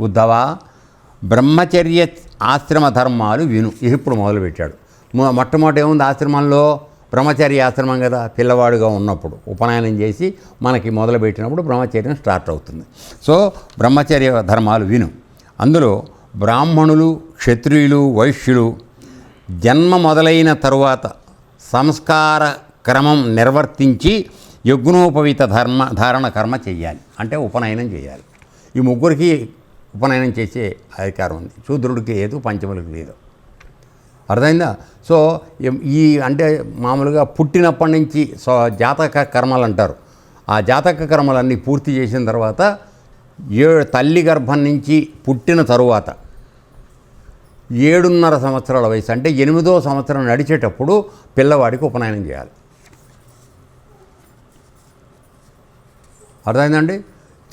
ఉద్ధవ బ్రహ్మచర్య ఆశ్రమ ధర్మాలు విను. ఇప్పుడు మొదలుపెట్టాడు. మొ- మొట్టమొదటి ఏముంది ఆశ్రమంలో? బ్రహ్మచర్య ఆశ్రమం కదా పిల్లవాడుగా ఉన్నప్పుడు. ఉపనయనం చేసి మనకి మొదలుపెట్టినప్పుడు బ్రహ్మచర్యం స్టార్ట్ అవుతుంది. సో బ్రహ్మచర్య ధర్మాలు విను. అందులో బ్రాహ్మణులు క్షత్రియులు వైశ్యులు జన్మ మొదలైన తరువాత సంస్కార క్రమం నిర్వర్తించి యజ్ఞోపవిత ధర్మ ధారణ కర్మ చేయాలి అంటే ఉపనయనం చేయాలి ఈ ముగ్గురికి ఉపనయనం చేసే అధికారం ఉంది. శూద్రుడికి లేదు పంచములకు లేదు. అర్థమైందా? సో ఈ అంటే మామూలుగా పుట్టినప్పటి నుంచి సో జాతక కర్మలు అంటారు. ఆ జాతక కర్మలన్నీ పూర్తి చేసిన తర్వాత ఏడు తల్లి గర్భం నుంచి పుట్టిన తరువాత ఏడున్నర సంవత్సరాల వయసు అంటే ఎనిమిదో సంవత్సరం నడిచేటప్పుడు పిల్లవాడికి ఉపనయనం చేయాలి. అర్థమైందండి?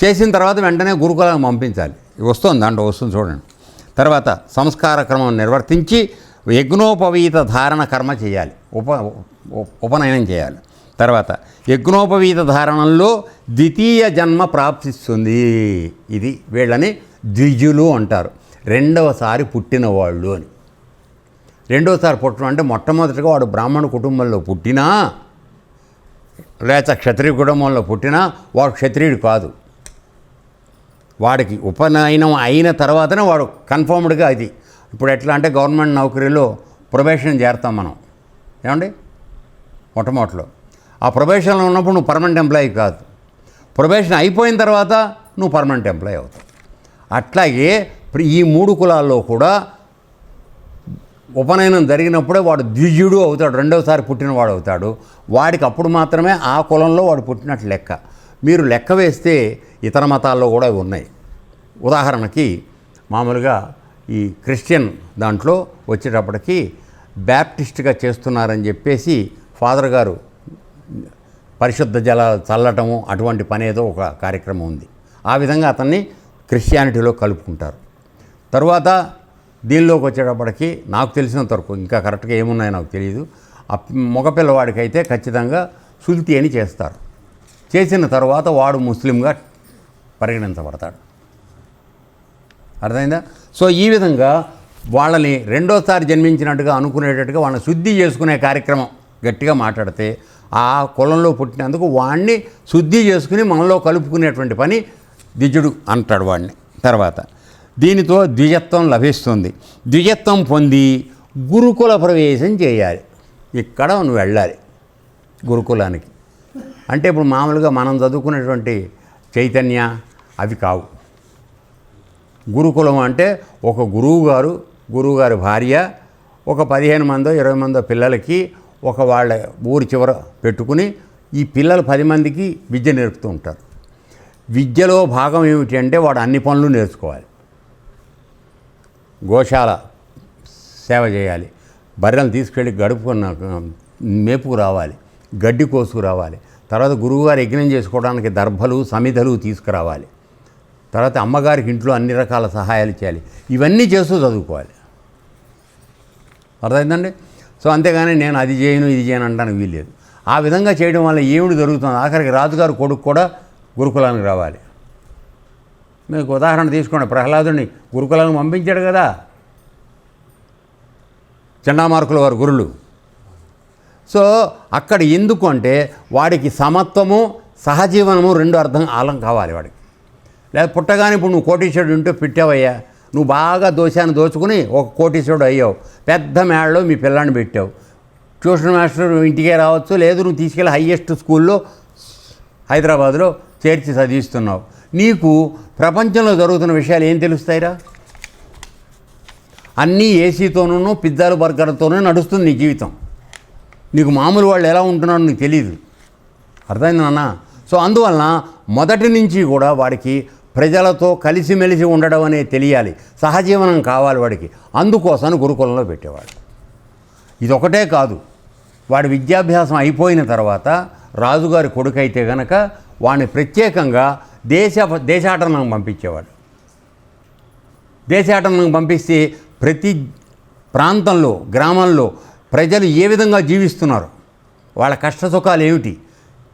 చేసిన తర్వాత వెంటనే గురుకులానికి పంపించాలి. వస్తుంది దాంట్లో వస్తుంది చూడండి. తర్వాత సంస్కార క్రమం నిర్వర్తించి యజ్ఞోపవీత ధారణ కర్మ చేయాలి. ఉప ఉపనయనం చేయాలి. తర్వాత యజ్ఞోపవీత ధారణంలో ద్వితీయ జన్మ ప్రాప్తిస్తుంది. ఇది వీళ్ళని ద్విజులు అంటారు. రెండవసారి పుట్టిన వాళ్ళు అని. రెండోసారి పుట్టడం అంటే మొట్టమొదటిగా వాడు బ్రాహ్మణ కుటుంబంలో పుట్టినా లేక క్షత్రియ కుటుంబంలో పుట్టినా వాడు క్షత్రియుడు కాదు. వాడికి ఉపనయనం అయిన తర్వాతనే వాడు కన్ఫర్మ్డ్గా అది ఇప్పుడు ఎట్లా అంటే గవర్నమెంట్ నౌకరీలో ప్రొబేషన్ చేరుతాం మనం. ఏమండి? మొట్టమొదటిలో. ఆ ప్రొబేషన్లో ఉన్నప్పుడు నువ్వు పర్మనెంట్ ఎంప్లాయీ కాదు. ప్రొబేషన్ అయిపోయిన తర్వాత నువ్వు పర్మనెంట్ ఎంప్లాయీ అవుతావు. అట్లాగే ఇప్పుడు ఈ మూడు కులాల్లో కూడా ఉపనయనం జరిగినప్పుడే వాడు ద్విజుడు అవుతాడు. రెండవసారి పుట్టినవాడు అవుతాడు. వాడికి అప్పుడు మాత్రమే ఆ కులంలో వాడు పుట్టినట్లు లెక్క. మీరు లెక్క వేస్తే ఇతర మతాల్లో కూడా అవి ఉన్నాయి. ఉదాహరణకి మామూలుగా ఈ క్రిస్టియన్ దాంట్లో వచ్చేటప్పటికి బ్యాప్టిస్ట్గా చేస్తున్నారని చెప్పేసి ఫాదర్ గారు పరిశుద్ధ జలాలు చల్లటము అటువంటి పని ఏదో ఒక కార్యక్రమం ఉంది. ఆ విధంగా అతన్ని క్రిస్టియానిటీలో కలుపుకుంటారు. తరువాత దీనిలోకి వచ్చేటప్పటికి నాకు తెలిసినంత వరకు ఇంకా కరెక్ట్గా ఏమున్నాయో నాకు తెలియదు ఆ మగపిల్లవాడికైతే ఖచ్చితంగా సుల్తి అని చేస్తారు. చేసిన తర్వాత వాడు ముస్లింగా పరిగణించబడతాడు. అర్థమైందా? సో ఈ విధంగా వాళ్ళని రెండోసారి జన్మించినట్టుగా అనుకునేటట్టుగా వాళ్ళని శుద్ధి చేసుకునే కార్యక్రమం గట్టిగా మాట్లాడితే ఆ కులంలో పుట్టినందుకు వాడిని శుద్ధి చేసుకుని మనలో కలుపుకునేటువంటి పని ద్విజుడు అంటాడు వాడిని తర్వాత దీనితో ద్విజత్వం లభిస్తుంది. ద్విజత్వం పొంది గురుకుల ప్రవేశం చేయాలి. ఇక్కడ నువ్వు వెళ్ళాలి గురుకులానికి. అంటే ఇప్పుడు మామూలుగా మనం చదువుకునేటువంటి చైతన్య అవి కావు. గురుకులం అంటే ఒక గురువు గారు గురువుగారి భార్య ఒక పదిహేను మందో ఇరవై మందో పిల్లలకి ఒక వాళ్ళ ఊరి చివర పెట్టుకుని ఈ పిల్లలు పది మందికి విద్య నేర్పుతూ ఉంటారు. విద్యలో భాగం ఏమిటి అంటే వాడు అన్ని పనులు నేర్చుకోవాలి. గోశాల సేవ చేయాలి. బర్రెలు తీసుకెళ్ళి గడుపుకున్న మేపుకు రావాలి. గడ్డి కోసుకు రావాలి. తర్వాత గురువుగారు యజ్ఞం చేసుకోవడానికి దర్భలు సమిధలు తీసుకురావాలి. తర్వాత అమ్మగారికి ఇంట్లో అన్ని రకాల సహాయాలు చేయాలి. ఇవన్నీ చేస్తూ చదువుకోవాలి. అర్థమైందండి? సో అంతేగాని నేను అది చేయను ఇది చేయను అనడానికి వీల్లేదు ఆ విధంగా చేయడం వల్ల ఏమిటి జరుగుతుంది? ఆఖరికి రాజుగారు కొడుకు కూడా గురుకులానికి రావాలి. మీకు ఉదాహరణ తీసుకోండి. ప్రహ్లాదుని గురుకులానికి పంపించాడు కదా. చండామార్కుల వారు గురులు. సో అక్కడ ఎందుకు అంటే వాడికి సమత్వము సహజీవనము రెండు అర్థం ఆలం కావాలి వాడికి. లేదా పుట్టగానే ఇప్పుడు నువ్వు కోటీశ్వరుడు ఉంటే పెట్టావయ్యా. నువ్వు బాగా దోశాన్ని దోచుకుని ఒక కోటీశ్వరుడు అయ్యావు. పెద్ద మేడలో మీ పిల్లాన్ని పెట్టావు. ట్యూషన్ మాస్టర్ ఇంటికే రావచ్చు లేదు నువ్వు తీసుకెళ్ళి హయ్యెస్ట్ స్కూల్లో హైదరాబాద్లో చేర్చి చదివిస్తున్నావు. నీకు ప్రపంచంలో జరుగుతున్న విషయాలు ఏం తెలుస్తాయిరా? అన్నీ ఏసీతోనూ పిజ్జాలు బర్గర్తోనూ నడుస్తుంది నీ జీవితం. నీకు మామూలు వాళ్ళు ఎలా ఉంటున్నారో నీకు తెలియదు అర్థమైంది నాన్న? సో అందువలన మొదటి నుంచి కూడా వాడికి ప్రజలతో కలిసిమెలిసి ఉండడం అనేది తెలియాలి. సహజీవనం కావాలి వాడికి. అందుకోసం గురుకులంలో పెట్టేవాడు. ఇదొకటే కాదు. వాడి విద్యాభ్యాసం అయిపోయిన తర్వాత రాజుగారి కొడుకైతే గనక వాడిని ప్రత్యేకంగా దేశ దేశాటనం పంపించేవాడు. దేశాటనం పంపిస్తే ప్రతి ప్రాంతంలో గ్రామంలో ప్రజలు ఏ విధంగా జీవిస్తున్నారు? వాళ్ళ కష్ట సుఖాలు ఏమిటి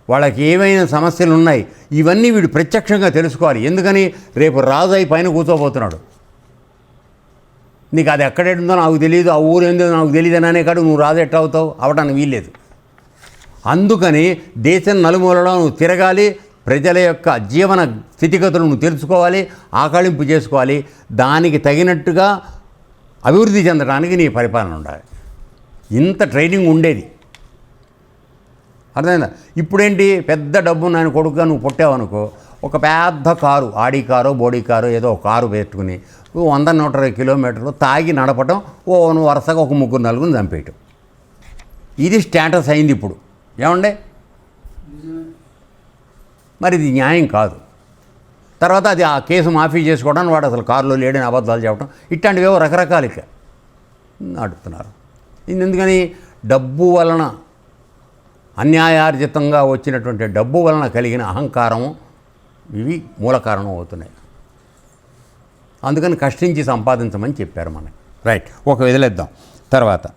వాళ్ళకి ఏమైనా సమస్యలు ఉన్నాయి ఇవన్నీ వీడు ప్రత్యక్షంగా తెలుసుకోవాలి. ఎందుకని? రేపు రాజు అయి పైన కూర్చోబోతున్నాడు. నీకు అది ఎక్కడెట్టుందో నాకు తెలియదు ఆ ఊరు ఏందో నాకు తెలియదు అని అనే కాడు నువ్వు రాజు ఎట్లా అవుతావు? అవడానికి వీల్లేదు. అందుకని దేశం నలుమూలలో నువ్వు తిరగాలి ప్రజల యొక్క జీవన స్థితిగతులు నువ్వు తెలుసుకోవాలి ఆకళింపు చేసుకోవాలి. దానికి తగినట్టుగా అభివృద్ధి చెందడానికి నీ పరిపాలన ఉండాలి. ఇంత ట్రైనింగ్ ఉండేది. అర్థమైందా? ఇప్పుడేంటి? పెద్ద డబ్బు నేను కొడుకుగా నువ్వు పుట్టావనుకో ఒక పెద్ద కారు ఆడి కారో బోడీ కారో ఏదో ఒక కారు పెట్టుకుని వంద నూట ఇరవై కిలోమీటర్లు తాగి నడపటం ఓ వరుసగా ఒక ముగ్గురు నలుగురిని చంపేయటం. ఇది స్టేటస్ అయింది ఇప్పుడు. ఏమండే? మరి ఇది న్యాయం కాదు. తర్వాత అది ఆ కేసు మాఫీ చేసుకోవడానికి వాడు అసలు కారులో లేడని అబద్ధాలు చెప్పడం ఇట్లాంటివేవో రకరకాలు ఇక నడుపుతున్నారు. ఇది ఎందుకని? డబ్బు వలన అన్యాయార్జితంగా వచ్చినటువంటి డబ్బు వలన కలిగిన అహంకారం ఇవి మూల కారణం అవుతున్నాయి. అందుకని కష్టించి సంపాదించమని చెప్పారు మనకి. రైట్ ఒక వదిలేద్దాం. తర్వాత.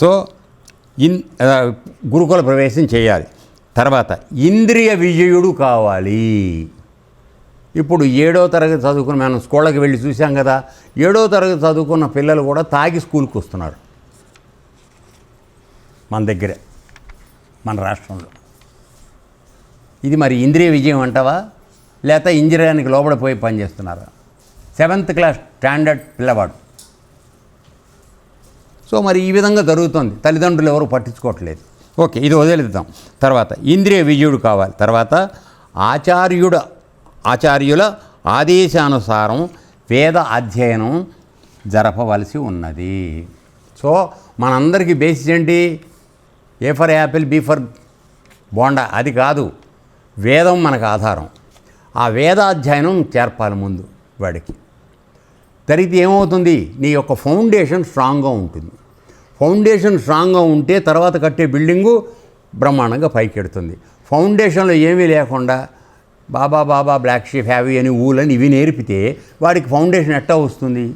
సో ఇన్ గురుకుల ప్రవేశం చేయాలి. తర్వాత ఇంద్రియ విజయుడు కావాలి. ఇప్పుడు ఏడో తరగతి చదువుకున్న మనం స్కూళ్ళకి వెళ్ళి చూసాం కదా ఏడో తరగతి చదువుకున్న పిల్లలు కూడా తాగి స్కూల్కి వస్తున్నారు. మన దగ్గరే మన రాష్ట్రంలో. ఇది మరి ఇంద్రియ విజయం అంటావా? లేక ఇంజనీరింగ్కి లోపడిపోయి పనిచేస్తున్నారా సెవెంత్ క్లాస్ స్టాండర్డ్ పిల్లవాడు. సో మరి ఈ విధంగా జరుగుతుంది. తల్లిదండ్రులు ఎవరు పట్టించుకోవట్లేదు. ఓకే ఇది వదిలేద్దాం. తర్వాత ఇంద్రియ విజయుడు కావాలి. తర్వాత ఆచార్యుడ ఆచార్యుల ఆదేశానుసారం వేద అధ్యయనం జరపవలసి ఉన్నది. సో మనందరికీ బేసిస్ ఏంటి? A for apple B for bonda. అది కాదు. వేదం మనకు ఆధారం. ఆ వేదాధ్యయనం చేర్పాలి ముందు వాడికి. తరిగితే ఏమవుతుంది? నీ యొక్క ఫౌండేషన్ స్ట్రాంగ్గా ఉంటుంది. ఫౌండేషన్ స్ట్రాంగ్గా ఉంటే తర్వాత కట్టే బిల్డింగు బ్రహ్మాండంగా పైకెడుతుంది ఫౌండేషన్లో ఏమీ లేకుండా బాబా బాబా బ్లాక్ షీప్ హ్యావీ అని ఊలని ఇవి నేర్పితే వాడికి ఫౌండేషన్ ఎట్టా వస్తుంది?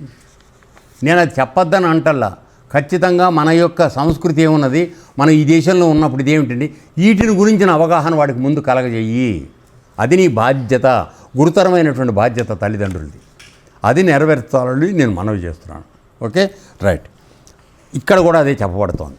నేను అది చెప్పొద్దని అంటల్లా. ఖచ్చితంగా మన యొక్క సంస్కృతి ఏమున్నది? మనం ఈ దేశంలో ఉన్నప్పుడు ఇదేమిటండి? వీటిని గురించిన అవగాహన వాడికి ముందు కలగజేయి. అది నీ బాధ్యత గురుతరమైనటువంటి బాధ్యత తల్లిదండ్రులది. అది నెరవేర్చాలని నేను మనవి చేస్తున్నాను. ఓకే? రైట్. ఇక్కడ కూడా అదే చెప్పబడుతోంది.